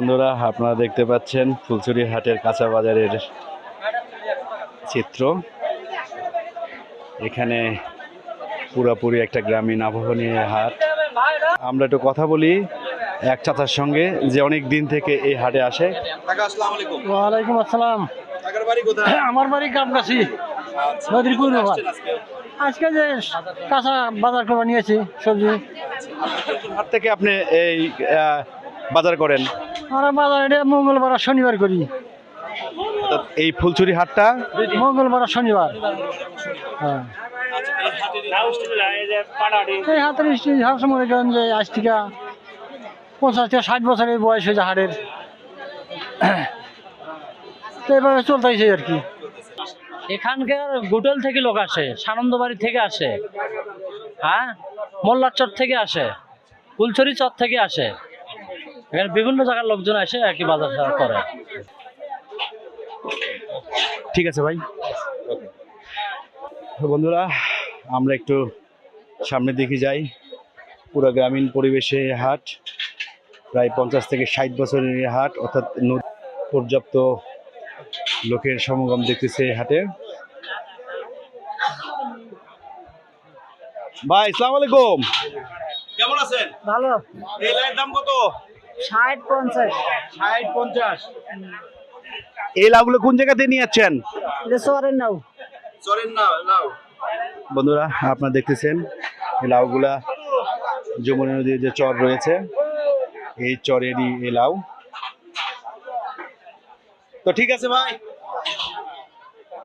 আপনারা দেখতে পাচ্ছেন ফুলছড়ি হাটের কাঁচা বাজারের চিত্র। এখানে পুরোপুরি একটা গ্রামীণ আবহাওয়া নিয়ে হাট। আমরা একটু কথা বলি এক চাচার সঙ্গে যে অনেক দিন থেকে এই হাটে আসে। কাকা আসসালামু আলাইকুম। ওয়ালাইকুম আসসালাম। আমার বাড়ি কাপড়াছি নদীর আজকে? আজকে যে কাঁচা বাজার করে নিয়েছি সবজি। কোন হাট থেকে আপনি এই আহ, বাজার করেন? আমরা বাজার এটা মঙ্গলবার আর শনিবার করি। এই ফুলছড়ি হাটটা? মঙ্গলবার আর শনিবার। হ্যাঁ। এই হাতের হাউস মনে করেন যে আজ থেকে পঞ্চাশ থেকে ষাট বছরের বয়স হয়েছে হাটের। তো এভাবে চলতেছে আর কি। এখানকার হোটেল থেকে লোক আসে সানন্দবাড়ি থেকে আসে হ্যাঁ? মোল্লাচর থেকে আসে ফুলছড়ি চর থেকে আসে। এখানে বিভিন্ন জায়গার লোকজন আসে আর কি বাজার সাজার করে। ঠিক আছে ভাই। বন্ধুরা আমরা একটু সামনের দিকে যাই। পুরো গ্রামীণ পরিবেশে হাট প্রায় পঞ্চাশ থেকে ষাট বছরের হাট অর্থাৎ ন- পর্যাপ্ত লোকের সমাগম দেখতেছে হাটে। ভাই আসসালামু আলাইকুম। কেমন আছেন? ভালো। এই লাইয়ের দাম কত? ষাট পঞ্চাশ। ষাট পঞ্চাশ। এই লাউগুলো কোন জায়গাতে নিয়ে যাচ্ছেন? সরেন নাও সরেন নাও বন্ধুরা আপনারা দেখতেছেন এই লাউগুলা যমুনা নদীর যে চর রয়েছে এই চরেরই এই লাউ। তো ঠিক আছে ভাই